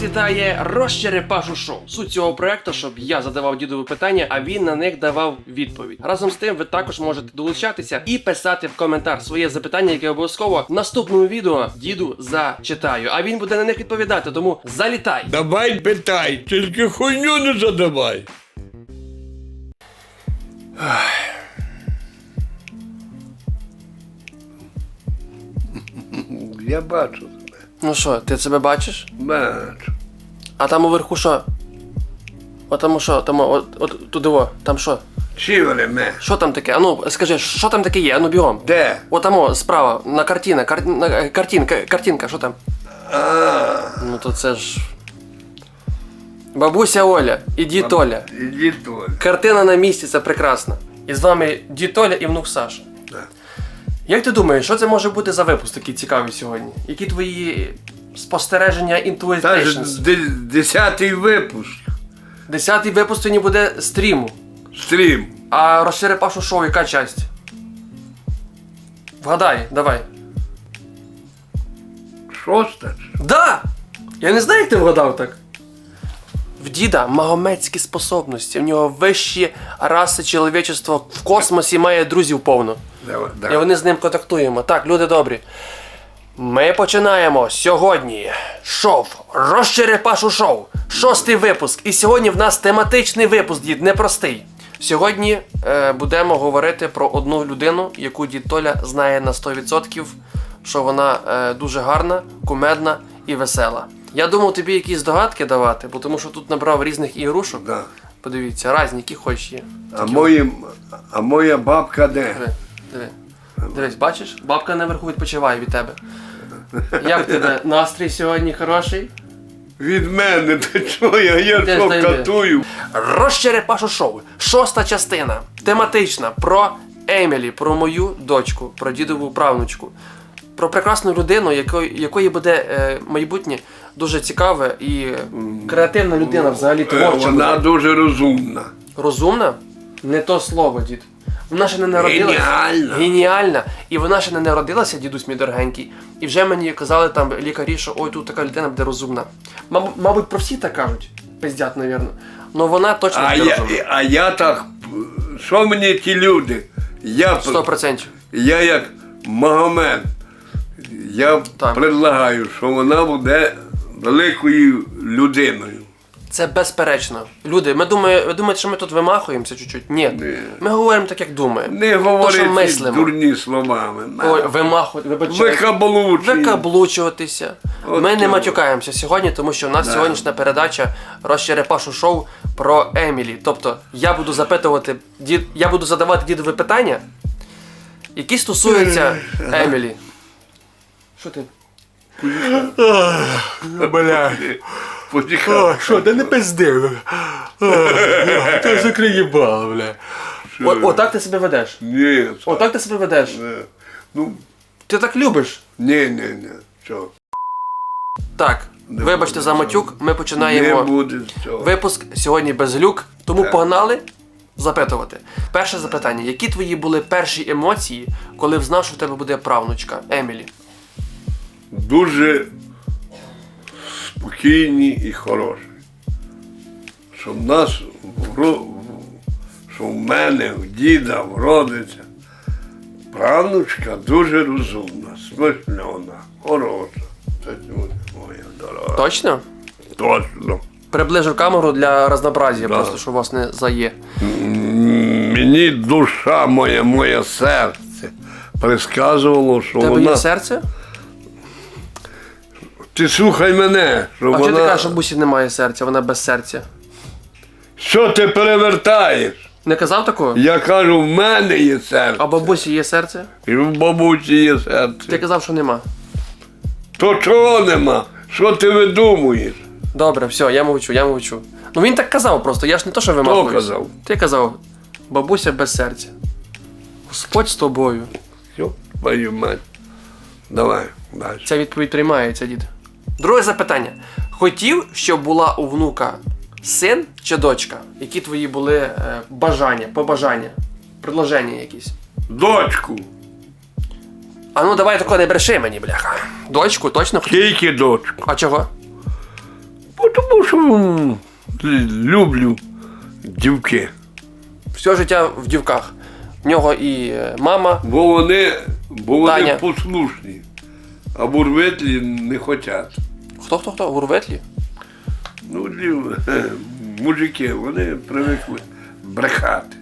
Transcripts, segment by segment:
Вас вітає Розчерепашу шоу. Суть цього проекту, щоб я задавав дідові питання, а він на них давав відповідь. Разом з тим, ви також можете долучатися і писати в коментар своє запитання, яке обов'язково в наступному відео діду зачитаю. А він буде на них відповідати. Тому залітай. Давай питай, тільки хуйню не задавай. Я бачу. Ну що, ти себе бачиш? Бачу. А там уверху що? О, там що? Там от, от туди о, там що? Чівреме. Що там таке? Ану, скажи, що там таке є? Ану бігом. Де? О, там о, справа, на картина, кар... на, е, картинка, картинка, що там? А, Ну то це ж. Бабуся Оля і дід Оля. іди Толя. Картина на місці, це прекрасно. І з вами дід Оля і внук Саша. Так. Як ти думаєш, що це може бути за випуск такий цікавий сьогодні? Які твої спостереження Та ж intuitions? де- десятий випуск. Десятий випуск сьогодні буде стріму. Стрім. А розчерепашу шоу, яка часть? Вгадай, давай. Шоста. ж. Да! Я не знаю, як ти вгадав так. В діда магометські способності. В нього вищі раси чоловічества в космосі має друзів повно. Давай, І давай. вони з ним контактуємо. Так, люди добрі. Ми починаємо сьогодні шоу Розчерепашу шоу. Шостий випуск. І сьогодні в нас тематичний випуск, дід, непростий. Сьогодні е, будемо говорити про одну людину, яку дід Толя знає на 100%, що вона е, дуже гарна, кумедна і весела. Я думав тобі якісь догадки давати, бо тому що тут набрав різних ігрушок. Да. Подивіться, різні, які хоч є. А, мої, а моя бабка де? Диви, диви. Дивись, бачиш? Бабка наверху відпочиває від тебе. Як тебе настрій сьогодні хороший? Від мене, ти чого я, що знайди? катую? Розчерепашу шоу. Шоста частина. Тематична про Емілі, про мою дочку, про дідову правнучку. Про прекрасну людину, якої, якої буде е, майбутнє дуже цікаве і креативна людина, взагалі Е, творча. Вона буде. дуже розумна. Розумна? Не то слово, дід. Вона ще не народилася. Геніальна. Геніальна. І вона ще не народилася, дідусь мій дорогенький. І вже мені казали там лікарі, що ой, тут така людина буде розумна. Маб- мабуть, про всі так кажуть. Пиздят, навірно. Ну вона точно А буде я, розумна. а я так, що мені ті люди? Я, Сто процентів. я як Магомед, я Так. предлагаю, що вона буде великою людиною. Це безперечно. Люди, ми думаємо, ви думаєте, що ми тут вимахуємося чуть-чуть? Ні. Ні. Ми говоримо так, як думаємо. Не То, мислимо. дурні словами. Ой, вимахувати, вибачайте. Викаблучі. Викаблучуватися. От Ми не цього. матюкаємося сьогодні, тому що у нас Да. сьогоднішня передача розчерепашу шоу про Емілі. Тобто я буду запитувати, дід, я буду задавати дідові питання, які стосуються Емілі. Що ти? Бля. Почекай. Що, да не пизди. Ти закрий їбало, бля. О, отак ти себе ведеш. Ні, Отак ти себе ведеш. не. Ну, Ти так любиш. ні, ні, ні. Що? Так, Не вибачте буде за матюк, ми Не починаємо буде цього. випуск сьогодні без глюк, тому погнали запитувати. Перше запитання: які твої були перші емоції, коли взнав, що в тебе буде правнучка Емілі? Дуже спокійні і хороші. Що в нас, що в мене, в діда, в родиця, правнучка дуже розумна, смислена, хороша. Це моя дорога. Точно? Точно. Приближу камеру для разнообразія, Да. просто щоб вас не зає. Мені душа моя, моє серце присказувало, що У тебе вона. є серце? Ти слухай мене, що А вона. чого ти кажеш, що бусі немає серця, вона без серця? Що ти перевертаєш? Не казав такого? Я кажу, в мене є серце. А бабусі є серце? І в бабусі є серце. Ти казав, що нема. То чого нема? Що ти видумуєш? Добре, все, я мовчу, я мовчу. Ну він так казав просто, я ж не то, що вимахуюсь. казав? Ти казав, бабуся без серця. Господь з тобою. Все, твою мать. Давай, далі. Ця відповідь приймається, дід. Друге запитання. Хотів, щоб була у внука син чи дочка? Які твої були е, бажання, побажання, предложення якісь? Дочку. А ну давай такого не бреши мені, бляха. Дочку, точно хотів? Тільки дочку. А чого? Бо тому що люблю дівки. Все життя в дівках. В нього і е, мама. Бо вони, бо вони Таня. послушні, а бурветлі не хочуть. Хто хто хто? Гурветлі? Ну, мужики, вони привикли брехати.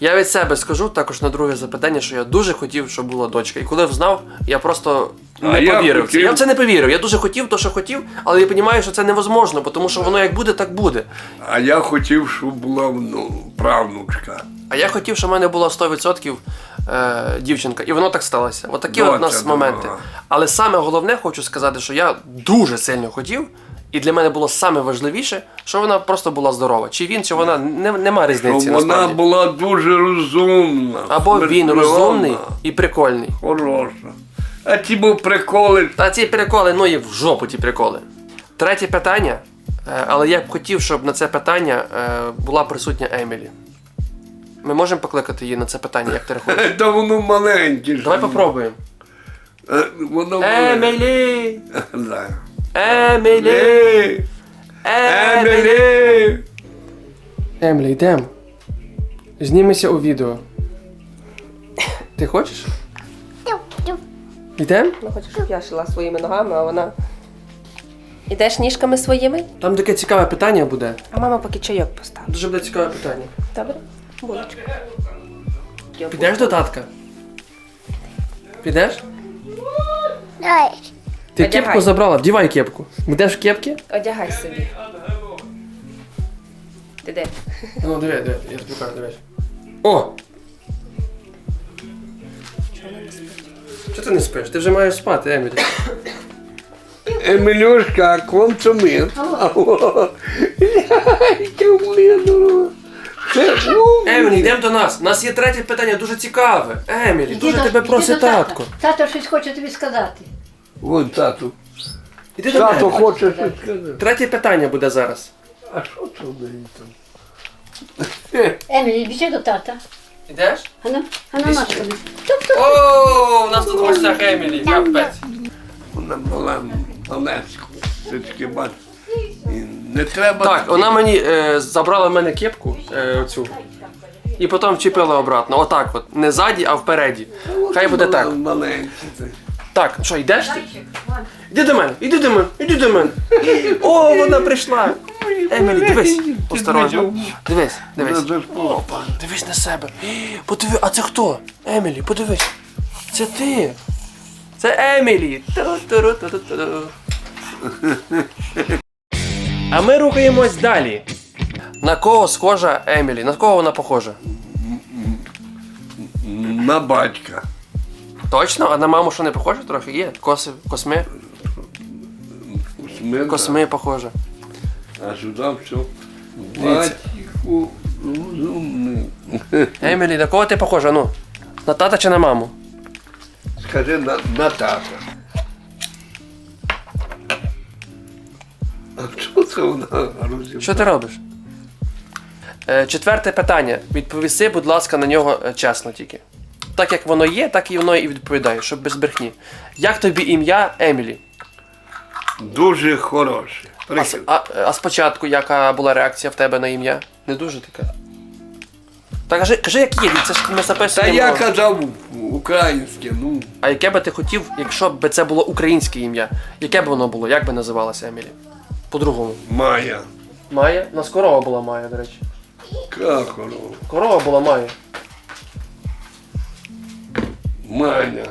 Я від себе скажу також на друге запитання, що я дуже хотів, щоб була дочка. І коли взнав, я просто не я повірив. це. хотів. Я в це не повірив. Я дуже хотів, то що хотів, але я розумію, що це невозможно, тому що воно як буде, так буде. А я хотів, щоб була ну, правнучка. А я хотів, щоб в мене було 100% е, дівчинка, і воно так сталося. От такі от у нас моменти. Але саме головне, хочу сказати, що я дуже сильно хотів, і для мене було саме важливіше, що вона просто була здорова. Чи він, чи вона не, нема різниці. Вона насправді. була дуже розумна. Або він розумний і прикольний. Хороша. А ті був приколи. Та ці приколи, ну і в жопу ті приколи. Третє питання, е, але я б хотів, щоб на це питання е, була присутня Емілі. Ми можемо покликати її на це питання, як ти рахуєш? Та воно маленьке. Давай попробуємо. Е, Воно. Емілі! Емілі! Емілі! Емілі! Йдемо. Знімися у відео. Ти хочеш? Йдемо? Вона хоче, щоб я шила своїми ногами, а вона. Ідеш ніжками своїми, Там таке цікаве питання буде. а мама поки чайок поставить. Дуже буде цікаве питання. Добре? Булочка. Підеш до татка? Підеш? Ти Одягай. кепку забрала, вдівай кепку. Будеш в кепці? Одягай собі. Ти де? Ну, диви, диви, я тобі кажу, дивись. О! Чого ти не спиш? Ти вже маєш спати, Емілі. Емілюшка, консумир. Емілі, йдемо до нас. У нас є третє питання, дуже цікаве. Емілі, дуже тебе просить татко. Тато. Тато щось хоче тобі сказати. Вон тату. Іди до Тато мене. хоче щось сказати. Третє питання буде зараз. А що це в неї там? Емілі, біжи до тата. Ідеш? Ану, ану ножками. О, у нас тут в гостях Емілі, капець. Вона була малецька. Ти бачиш. І Не треба. Так, вона мені е, забрала в мене кепку е, оцю. І потім вчепила обратно. Отак от. Не ззаді, а впереді. Хай буде так. Маленький. ти. Так, що, йдеш ти? Іди до мене, іди до мене, іди до мене. О, вона прийшла. Емілі, дивись, осторожно. Дивись, дивись. Опа, дивись на себе. Подиви, а це хто? Емілі, подивись. Це ти. Це Емілі. А ми рухаємось далі. На кого схожа Емілі? На кого вона похожа? На батька. Точно? А на маму що не похожа трохи? Є? Коси, косми? Усмирна. Косми похожа. А сюди все. Батьку розумний. Емілі, на кого ти похожа? Ну? На тата чи на маму? Скажи на, на тата. А що це вона розібрала? Що ти робиш? Е, четверте питання. Відповіси, будь ласка, на нього е, чесно тільки. Так як воно є, так і воно і відповідає, щоб без брехні. Як тобі ім'я Емілі? Дуже хороший. А, с- а, а спочатку яка була реакція в тебе на ім'я? Не дуже така. Та кажи, кажи, як є, це ж ми Та записуємо. я казав українське, ну. А яке би ти хотів, якщо б це було українське ім'я? Яке б воно було? Як би називалося Емілі? По-другому. Майя. Майя? У нас корова була Майя, до речі. Какоро. Корова була Майя. Маня.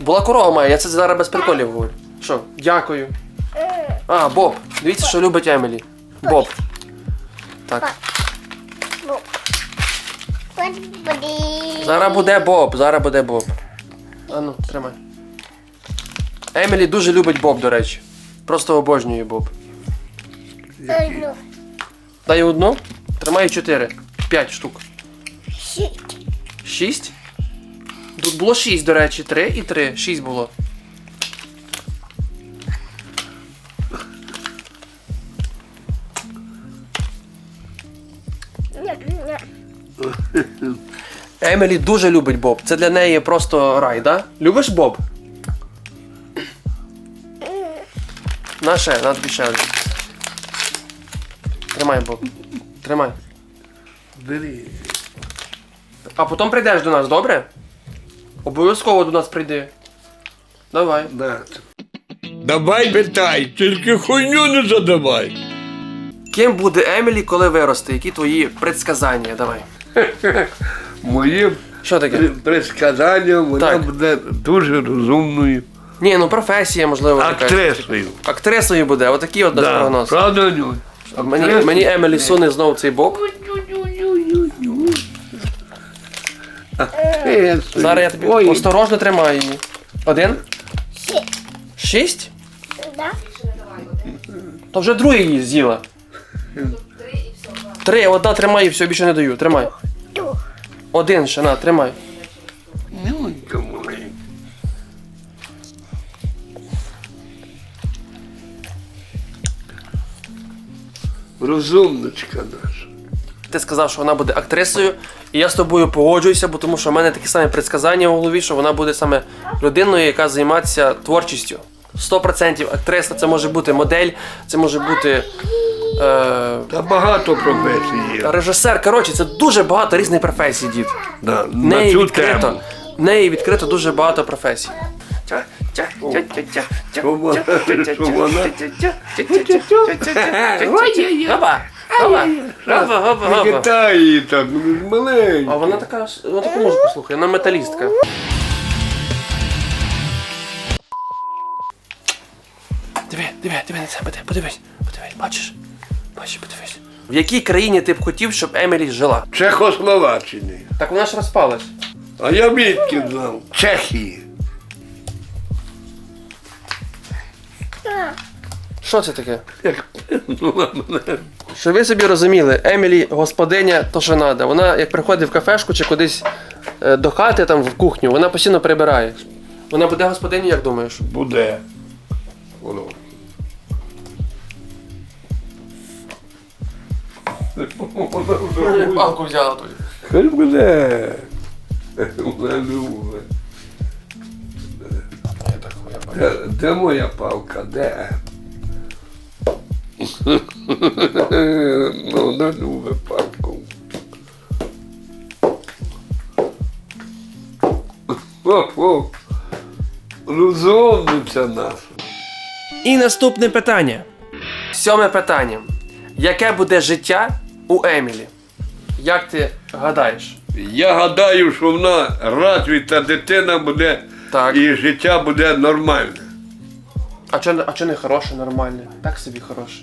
Була корова Майя, я це зараз без приколів говорю. Що? Дякую. А, Боб. Дивіться, що любить Емілі. Боб. Так. Зараз буде Боб, зараз буде Боб. А ну, тримай. Емілі дуже любить Боб, до речі. Просто обожнює Боб. Дай одну. Тримай чотири. П'ять штук. Шість? Тут було шість, до речі, три і три. Шість було. Емілі дуже любить Боб. Це для неї просто рай, да? Любиш Боб? На ще, на тобі ще один. Тримай, Боб. Тримай. Бери. А потім прийдеш до нас, добре? Обов'язково до нас прийди. Давай. На. Давай питай, тільки хуйню не задавай. Ким буде Емілі, коли виросте? Які твої предсказання? Давай. Моє Що таке? предсказання, вона Так. буде дуже розумною Ні, ну професія, можливо, така. актрисою. Актрисою буде, отакий от наш Да, прогноз. правда, Нюнь? Мені, Актрисою. мені Емілі суне знову цей боб. Зараз я тобі Ой, осторожно тримаю її. Один? Шість? То вже другий її з'їла. Три, одна тримай і все, більше не даю. Тримай. Один ще на, тримай. Нюнька маленька. Розумничка наша. Ти сказав, що вона буде актрисою, і я з тобою погоджуюся, бо тому що в мене такі самі предсказання в голові, що вона буде саме людиною, яка займається творчістю. 100% актриса, це може бути модель, це може бути е, Та багато професій є. режисер. Коротше, це дуже багато різних професій, дід. Да, В на неї цю відкрито, тему. в неї відкрито дуже багато професій. Що вона- що вона- Опа! Опа! Опа, опа, Не опа. її так, ну ж маленька. А вона така, вона таку музику слухає, вона металістка. Диви, диви, диви на це, подивись, подивись, подивись, бачиш? Бачиш, подивись. В якій країні ти б хотів, щоб Емілі жила? Чехословаччини. Так вона ж розпалась. А я відки знав. Чехії. Що це таке? Як пинула мене. Щоб ви собі розуміли, Емілі господиня то що надо. Вона як приходить в кафешку чи кудись е, до хати там в кухню, вона постійно прибирає. Вона буде господиню, як думаєш? Буде. Воно. Палку взяла тут. Хай буде. Вона любить. Де моя палка? Де? Ну, вона любить палку. О-о. Розумниця наша. І наступне питання. Сьоме питання. Яке буде життя у Емілі? Як ти гадаєш? Я гадаю, що вона розвита дитина буде Так. і життя буде нормальне. А чо, а чо не хороше, нормальне? Так собі хороше.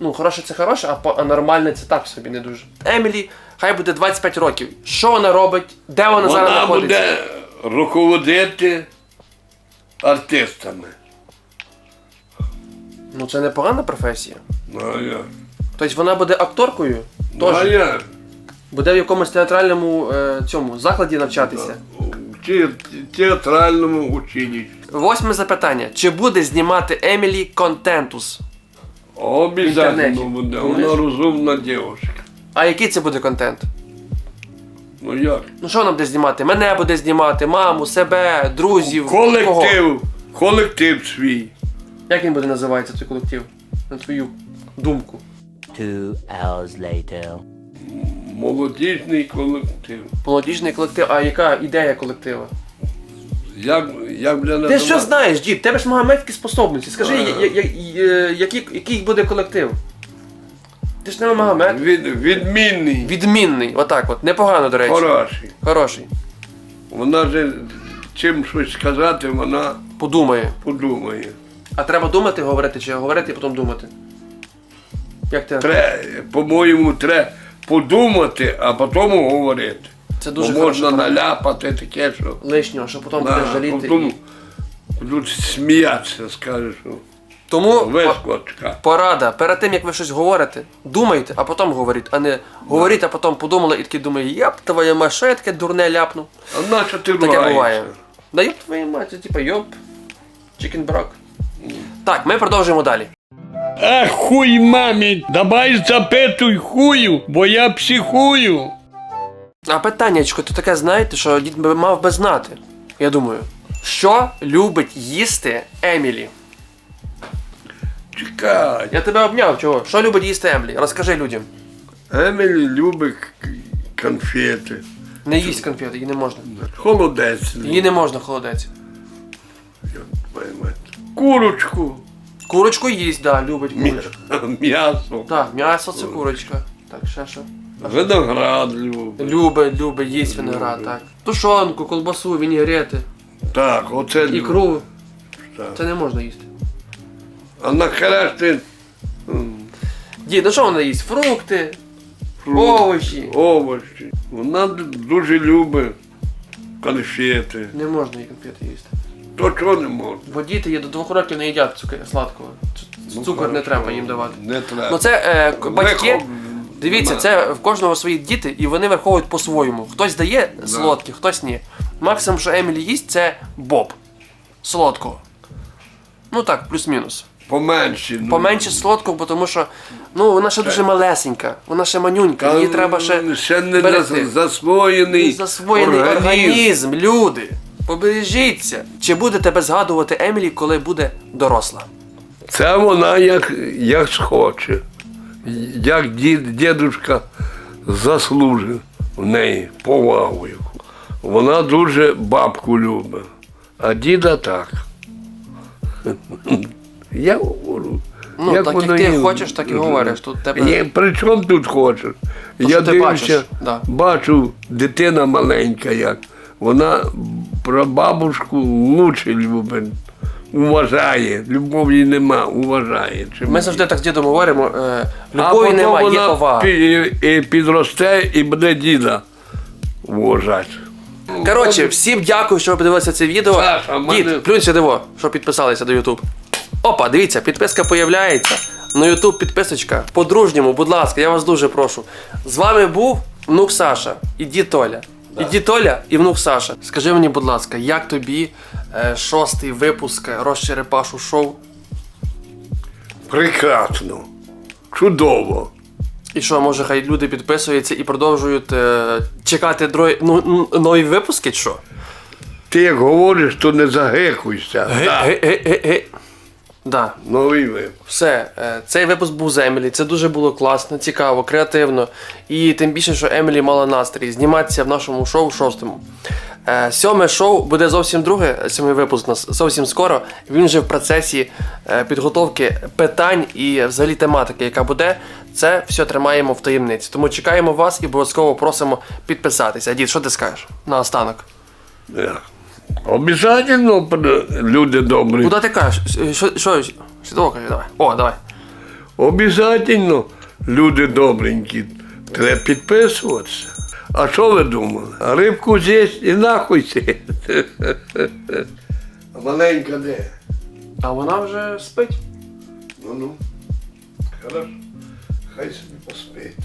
Ну, хороше це хороше, а, по- а нормальне це так собі не дуже. Емілі, хай буде 25 років. Що вона робить? Де вона, зараз Вона знаходиться? буде руководити артистами. Ну це непогана професія. Ну, а як? Тобто вона буде акторкою? Ну, а Тож як? буде в якомусь театральному е, цьому закладі навчатися. В те- театральному училищі. Восьме запитання. Чи буде знімати Емілі контентус? Обов'язково буде. Вона розумна дівчинка. А який це буде контент? Ну як? Ну що вона буде знімати? Мене буде знімати, маму, себе, друзів. Кого? Колектив. Колектив свій. Як він буде називатися цей колектив? На твою думку. Two hours later. Молодіжний колектив. Молодіжний колектив, а яка ідея колектива? Як, як буде Ти що знаєш, дід? Тебе ж магометські способності. Скажи, я- я- я- я- який, який буде колектив? Ти ж не магомет. Від, відмінний. Відмінний, отак от. Непогано, до речі. Хороший. Хороший. Вона же чим щось сказати, вона Подумає. подумає. А треба думати, говорити, чи говорити і потім думати. Як ти? Тре, по-моєму, треба подумати, а потім говорити. Це дуже Бо хороша можна порада. наляпати таке, що Лишнього, що потім на, будеш жаліти. потім і- будуть сміятися, скажеш, що Тому по- вискочка. порада, перед тим як ви щось говорите, думайте, а потім говоріть, а не говоріть, а потім подумали і такі думають, яп, твоя мать, що я таке дурне ляпну. А нащо ти Таке ругаєшся? буває. Да йоп твою мать, це типа йоп. Чикен брак. Так, ми продовжуємо далі. А хуй мамі, давай запитуй хую, бо я психую. А питаннячко, то таке знаєте, що дід би мав би знати. Я думаю, що любить їсти Емілі? Чекай. Я тебе обняв, чого? Що любить їсти Емлі? Розкажи людям. Емілі любить конфети. Не їсть конфети, її не можна. Холодець. Її не можна холодець. Курочку. Курочку їсть, да, любить курочку. М'ясо. Так, м'ясо це курочка. Так, ще що? Виноград любить. Любить, любить, їсть виноград, так. Тушонку, колбасу, вінігрети, Так, оце любить. ікру. Так. Це не можна їсти. А на хрещень Дід, ну що вона їсть? Фрукти, овочі. овочі. Вона дуже любить конфети. Не можна їй конфети їсти. То чого не можна? Бо діти є до двох років не їдять цукер, сладкого. Ц- Ну, Цукор не хорошо. треба їм давати. Не треба. Ну це е, к- батьки. Вихов- Дивіться, це в кожного свої діти, і вони враховують по-своєму. Хтось дає солодкі, хтось ні. Максимум, що Емілі їсть, це боб. Солодкого. Ну так, плюс-мінус. Поменші. ну. Поменше солодкого, бо тому що ну, вона ще дуже малесенька, вона ще манюнька, Та їй треба ще. ще не берегти. зас- засвоєний, Засвоєний організм, люди. Побережіться. Чи будете тебе згадувати Емілі, коли буде доросла? Це вона як, як схоче. Як дід, дідушка заслужив в неї повагу. Вона дуже бабку любить, а діда так. Я говорю. Ну, так як ти є. хочеш, так і говориш. Тут тебе- при чому тут хочеш? То, я дивлюся, бачиш, да. бачу, дитина маленька як. Вона про бабушку лучше любить. Уважає. Любові нема, уважає. Чим Ми завжди так з дідом говоримо: е, любові немає, є вона повага. пі- і підросте і буде діда уважати. Коротше, всім дякую, що ви подивилися це відео. Саша, в мене- Дід, диво, що підписалися до YouTube. Опа, дивіться, підписка появляється. На YouTube підписочка. По-дружньому, будь ласка, я вас дуже прошу. З вами був внук Саша і дід Толя. І дід Толя, і внук Саша. Скажи мені, будь ласка, як тобі е, шостий випуск Розчерепашу шоу? Прекрасно. Чудово. І що, може, хай люди підписуються і продовжують е, чекати дрой... ну, нові випуски, чи що? Ти як говориш, то не загекуйся. Да. Ге-ге-ге-ге. Да. Новий випуск. Все, е, цей випуск був з Емілі. Це дуже було класно, цікаво, креативно. І тим більше, що Емілі мала настрій зніматися в нашому шоу шостому. Е, Сьоме шоу буде зовсім друге, сьомий випуск у нас зовсім скоро. Він вже в процесі е, підготовки питань і взагалі тематики, яка буде. Це все тримаємо в таємниці. Тому чекаємо вас і обов'язково просимо підписатися. Дід, що ти скажеш наостанок? Да. Обязательно, люди добрі. Куди ти кажеш? Що, що, що, давай. О, давай. Обязательно, люди добренькі, треба підписуватися. А що ви думали? А рибку з'їсть і нахуй сісти. А маленька де? А вона вже спить. Ну ну. Хорошо. Хай собі поспить.